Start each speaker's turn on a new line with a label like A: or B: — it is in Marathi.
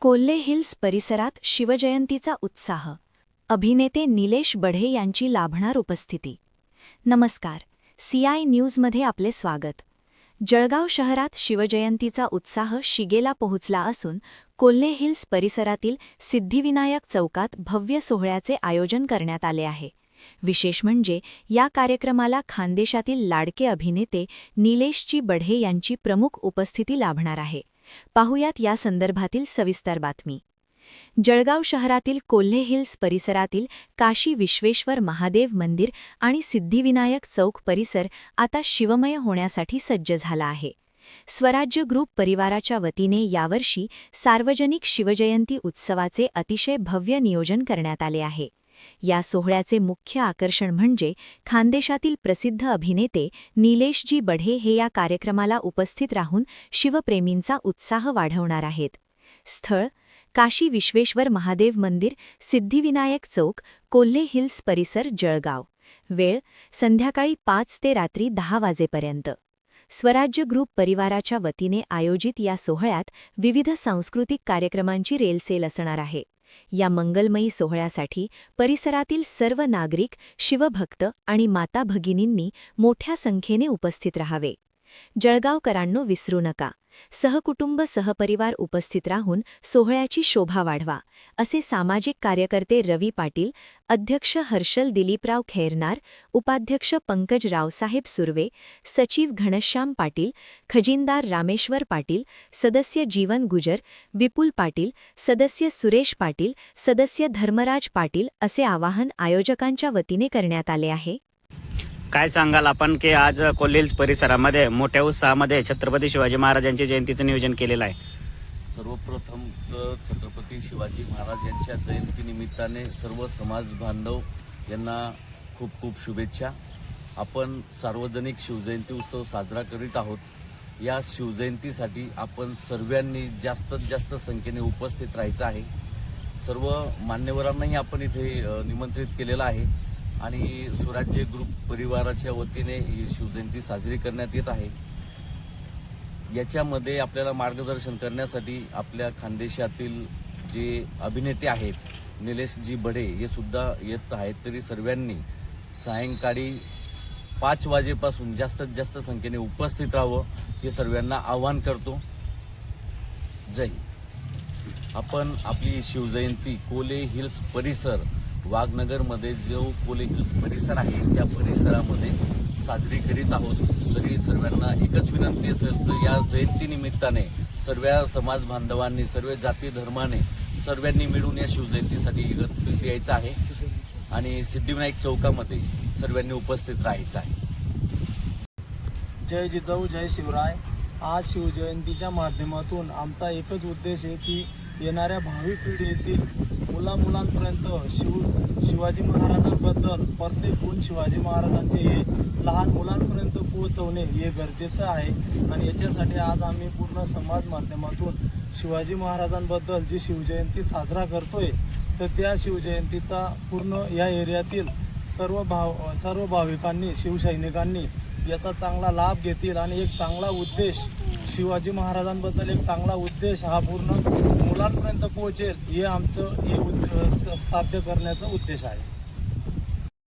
A: कोल्हे हिल्स परिसरात शिवजयंतीचा उत्साह. अभिनेते निलेश बढे यांची लाभणार उपस्थिती. नमस्कार. सीआय न्यूजमध्ये आपले स्वागत. जळगाव शहरात शिवजयंतीचा उत्साह शिगेला पोहोचला असून कोल्हे हिल्स परिसरातील सिद्धिविनायक चौकात भव्य सोहळ्याचे आयोजन करण्यात आले आहे. विशेष म्हणजे या कार्यक्रमाला खानदेशातील लाडके अभिनेते निलेशजी बढे यांची प्रमुख उपस्थिती लाभणार आहे. पाहुयात या संदर्भातील सविस्तर बातमी. जळगाव शहरातील कोल्हे हिल्स परिसरातील काशी विश्वेश्वर महादेव मंदिर आणि सिद्धिविनायक चौक परिसर आता शिवमय होण्यासाठी सज्ज झाला आहे. स्वराज्य ग्रुप परिवाराच्या वतीने यावर्षी सार्वजनिक शिवजयंती उत्सवाचे अतिशय भव्य नियोजन करण्यात आले आहे. या सोहळ्याचे मुख्य आकर्षण म्हणजे खानदेशातील प्रसिद्ध अभिनेते निलेशजी बढे हे या कार्यक्रमाला उपस्थित राहून शिवप्रेमींचा उत्साह वाढवणार आहेत. स्थळ काशी विश्वेश्वर महादेव मंदिर सिद्धिविनायक चौक कोल्हे हिल्स परिसर जळगाव. वेळ संध्याकाळी पाच ते रात्री दहा वाजेपर्यंत. स्वराज्य ग्रुप परिवाराच्या वतीने आयोजित या सोहळ्यात विविध सांस्कृतिक कार्यक्रमांची रेलसेल असणार आहे. या मंगलमयी सोहळ्यासाठी परिसरातील सर्व नागरिक शिवभक्त आणि माता भगिनींनी मोठ्या संख्येने उपस्थित राहावे. जळगावकरांनो विसरू नका. सहकुटुंब सहपरिवार उपस्थित राहून सोहळ्याची शोभा वाढवा असे सामाजिक कार्यकर्ते रवी पाटील अध्यक्ष हर्षल दिलीपराव खैरनार उपाध्यक्ष पंकज रावसाहेब सुर्वे सचिव घनश्याम पाटील खजिनदार रामेश्वर पाटील सदस्य जीवन गुजर विपुल पाटील सदस्य सुरेश पाटील सदस्य धर्मराज पाटील असे आवाहन आयोजकांच्या वतीने करण्यात आले आहे.
B: काय सांगाल आपण की आज कोल्हेल्स परिसरामध्ये मोठ्या उत्साहामध्ये छत्रपती शिवाजी महाराजांच्या जयंतीचं नियोजन केलेलं आहे?
C: सर्वप्रथम तर छत्रपती शिवाजी महाराज यांच्या जयंतीनिमित्ताने सर्व समाज बांधव यांना खूप खूप शुभेच्छा. आपण सार्वजनिक शिवजयंती उत्सव साजरा करीत आहोत. या शिवजयंतीसाठी आपण सर्वांनी जास्तीत जास्त संख्येने उपस्थित राहायचं आहे. सर्व मान्यवरांनाही आपण इथे निमंत्रित केलेलं आहे. आणि स्वराज्य ग्रुप परिवाराच्या वतीने ही शिवजयंती साजरी करण्यात येत आहे. याच्यामध्ये आपल्याला मार्गदर्शन करण्यासाठी आपल्या खानदेशातील जे अभिनेते आहेत निलेशजी बडे हे सुद्धा येत आहेत. तरी सर्वांनी सायंकाळी पाच वाजेपासून जास्तीत जास्त संख्येने उपस्थित राहावं हे सर्वांना आवाहन करतो. जय आपण आपली शिवजयंती कोले हिल्स परिसर वाघनगरमध्ये जो कोले परिसर आहे त्या परिसरामध्ये साजरी करीत आहोत. तरी सर्वांना एकच विनंती असेल तर या जयंतीनिमित्ताने सर्व समाज बांधवांनी सर्व जाती धर्माने सर्वांनी मिळून या शिवजयंतीसाठी एकत्रित यायचं आहे आणि सिद्धिविनायक चौकामध्ये सर्वांनी उपस्थित राहायचं आहे.
D: जय जिजाऊ जय शिवराय. आज शिवजयंतीच्या माध्यमातून आमचा एकच उद्देश आहे की येणाऱ्या भावी पिढीतील मुला मुलांपर्यंत शिव शिवाजी महाराजांबद्दल प्रत्येक गुण शिवाजी महाराजांचे हे लहान मुलांपर्यंत पोहोचवणे हे गरजेचं आहे. आणि याच्यासाठी आज आम्ही पूर्ण समाज माध्यमातून शिवाजी महाराजांबद्दल जी शिवजयंती साजरा करतोय तर त्या शिवजयंतीचा पूर्ण या एरियातील सर्व भाव सर्व भाविकांनी शिवसैनिकांनी याचा चांगला लाभ घेतील. आणि एक चांगला उद्देश शिवाजी महाराजांबद्दल एक चांगला उद्देश हा पूर्ण मुलांपर्यंत पोहोचेल हे आमचं हे उद्द साध्य करण्याचा उद्देश आहे.